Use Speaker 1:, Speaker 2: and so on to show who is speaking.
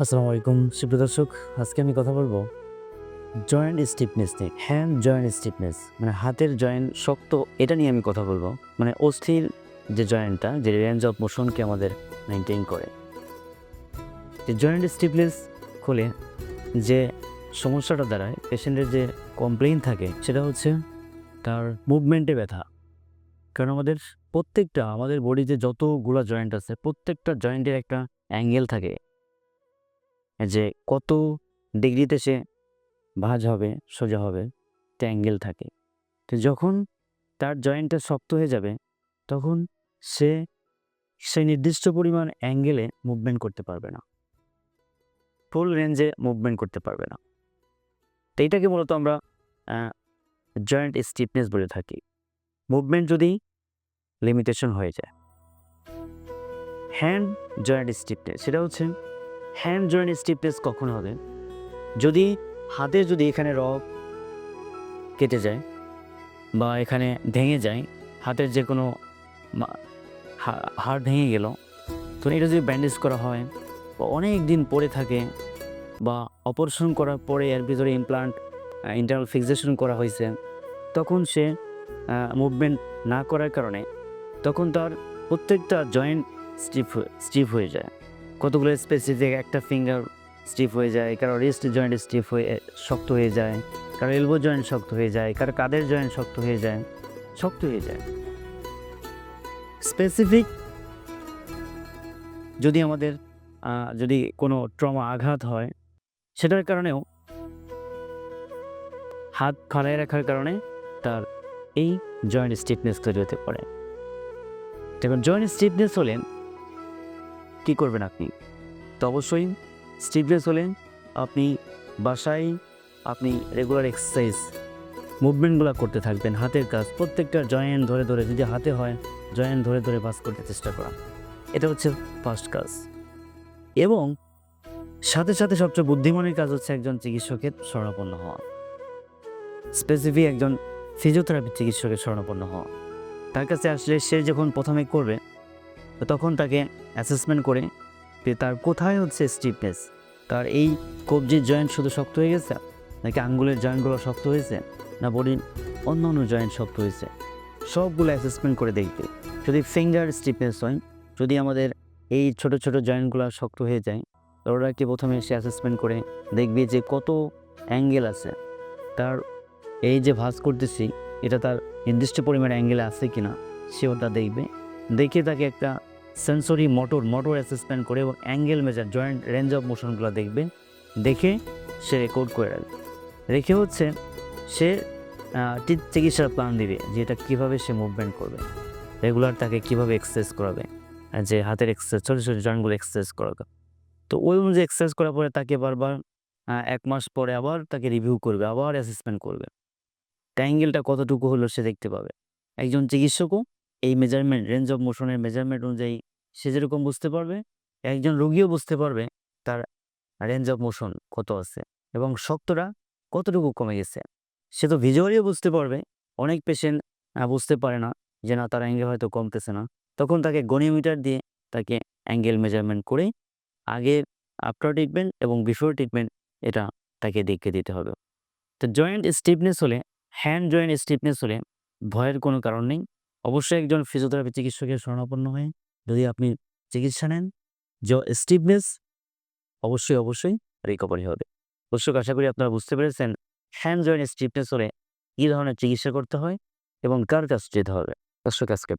Speaker 1: আসসালামু আলাইকুম। সুপ্রিয় দর্শক, আজকে আমি কথা বলব জয়েন্ট স্টিফনেস নিয়ে হ্যান্ড জয়েন্ট স্টিফনেস মানে হাতের জয়েন্ট শক্ত, এটা নিয়ে আমি কথা বলব। মানে অস্থির যে জয়েন্টটা যে রেঞ্জ অফ মোশনকে আমাদের মেনটেন করে। যে জয়েন্ট স্টিফনেস হলে যে সমস্যাটা দাঁড়ায় পেশেন্টের যে কমপ্লেইন থাকে, সেটা হচ্ছে তার মুভমেন্টে ব্যথা। কারণ আমাদের প্রত্যেকটা, আমাদের বডিতে যতগুলো জয়েন্ট আছে, প্রত্যেকটা জয়েন্টের একটা অ্যাঙ্গেল থাকে। যে কত ডিগ্রিতে সে ভাঁজ হবে, সোজা হবে একটা অ্যাঙ্গেল থাকে। তো যখন তার জয়েন্টটা শক্ত হয়ে যাবে, তখন সে সেই নির্দিষ্ট পরিমাণ অ্যাঙ্গেলে মুভমেন্ট করতে পারবে না। ফুল রেঞ্জে মুভমেন্ট করতে পারবে না। তো এইটাকে মূলত আমরা জয়েন্ট স্টিফনেস বলে থাকি। মুভমেন্ট যদি লিমিটেশন হয়ে যায়। হ্যান্ড জয়েন্ট স্টিফনেস, সেটা হচ্ছে হ্যান্ড জয়েন্ট স্টিফনেস কখন হবে? যদি হাতে যদি এখানে রক কেটে যায় বা এখানে ভেঙে যায়, হাতের যে কোনো হাড় ভেঙে গেল, তো এটা যদি ব্যান্ডেজ করা হয় বা অনেক দিন পরে থাকে বা অপারেশন করার পরে এর ভিতরে ইমপ্লান্ট ইন্টারনাল ফিক্সেশন করা হয়েছে, তখন সে মুভমেন্ট না করার কারণে তখন তার প্রত্যেকটা জয়েন্ট স্টিফ স্টিফ হয়ে যায়। কতগুলো স্পেসিফিক একটা ফিঙ্গার স্টিফ হয়ে যায়, কারও রিস্ট জয়েন্ট স্টিফ হয়ে, শক্ত হয়ে যায়, কারও এলবো জয়েন্ট শক্ত হয়ে যায়, কারও কাদের জয়েন্ট শক্ত হয়ে যায়, শক্ত হয়ে যায়। স্পেসিফিক যদি আমাদের যদি কোনো ট্রমা আঘাত হয়, সেটার কারণেও হাত খাড়ায় রাখার কারণে তার এই জয়েন্ট স্টিফনেস তৈরি হতে পারে। জয়েন্ট স্টিফনেস হলে কী করবেন আপনি? তো অবশ্যই স্টিফনেস হলে আপনি বাসায় আপনি রেগুলার এক্সারসাইজ মুভমেন্টগুলো করতে থাকবেন, হাতের কাজ, প্রত্যেকটা জয়েন্ট ধরে ধরে যদি হাতে হয় জয়েন্ট ধরে ধরে বাস করতে চেষ্টা করা। এটা হচ্ছে ফার্স্ট কাজ। এবং সাথে সাথে সবচেয়ে বুদ্ধিমানের কাজ হচ্ছে একজন চিকিৎসকের শরণাপন্ন হওয়া। স্পেসিফিক একজন ফিজিওথেরাপি চিকিৎসকের শরণাপন্ন হওয়া। তার কাছে আসলে সে যখন প্রথমে করবে তো তখন তাকে অ্যাসেসমেন্ট করে যে তার কোথায় হচ্ছে স্টিফনেস তার এই কবজির জয়েন্ট শুধু শক্ত হয়ে গেছে? নাকি আঙ্গুলের জয়েন্টগুলো শক্ত হয়েছে? না বডির অন্য অন্য জয়েন্ট শক্ত হয়েছে? সবগুলো অ্যাসেসমেন্ট করে দেখবে। যদি ফিঙ্গার স্টিফনেস হয়, যদি আমাদের এই ছোট ছোট জয়েন্টগুলো শক্ত হয়ে যায়, তো ওরা কি প্রথমে এসে অ্যাসেসমেন্ট করে দেখবে যে কত অ্যাঙ্গেল আছে? তার এই যে ভাঁজ করতেছি, এটা তার নির্দিষ্ট পরিমাণ অ্যাঙ্গেল আছে কি না সেও তা দেখবে। দেখে তাকে একটা সেন্সরি মোটর মোটর অ্যাসেসমেন্ট করে এবং angle measure joint range of মোশনগুলো দেখবে, দেখে সে রেকর্ড করে রাখবে। রেখে হচ্ছে সে চিকিৎসার প্ল্যান দিবে যে এটা কীভাবে সে মুভমেন্ট করবে। রেগুলার তাকে কীভাবে এক্সারসাইজ করাবে যে হাতের এক্সারসাইজ ছোটো ছোটো জয়েন্টগুলো এক্সারসাইজ করাবে। তো ওই অনুযায়ী এক্সারসাইজ করার পরে তাকে বারবার এক মাস পরে আবার তাকে রিভিউ করবে, আবার অ্যাসেসমেন্ট করবে। ট্যাঙ্গেলটা কতটুকু হলো সে দেখতে পাবে। একজন চিকিৎসকও এই মেজারমেন্ট রেঞ্জ অফ মোশনের মেজারমেন্ট অনুযায়ী সে যেরকম বুঝতে পারবে, একজন রোগীও বুঝতে পারবে তার রেঞ্জ অফ মোশন কত আছে এবং শক্তটা কতটুকু কমে গেছে। সে তো ভিজুয়ালিও বুঝতে পারবে, অনেক পেশেন্ট বুঝতে পারে না যে না, তার অ্যাঙ্গেল হয়তো কমতেছে না। তখন তাকে গনিমিটার দিয়ে তাকে অ্যাঙ্গেল মেজারমেন্ট করে আগে আফটার ট্রিটমেন্ট এবং বিফোর ট্রিটমেন্ট এটা তাকে দেখে দিতে হবে। তো জয়েন্ট স্টিফনেস হলে হ্যান্ড জয়েন্ট স্টিফনেস হলে ভয়ের কোনো কারণ নেই। অবশ্যই একজন ফিজিওথেরাপি চিকিৎসকের শরণাপন্ন হয়ে যদি আপনি চিকিৎসা নেন জ স্টিভনেস অবশ্যই অবশ্যই রিকভারি হবে। দর্শক, আশা করি আপনারা বুঝতে পেরেছেন হ্যান্ড জয়েন স্টিফনেস হলে কী ধরনের চিকিৎসা করতে হয় এবং কার কাছে যেতে হবে। দর্শক আজকে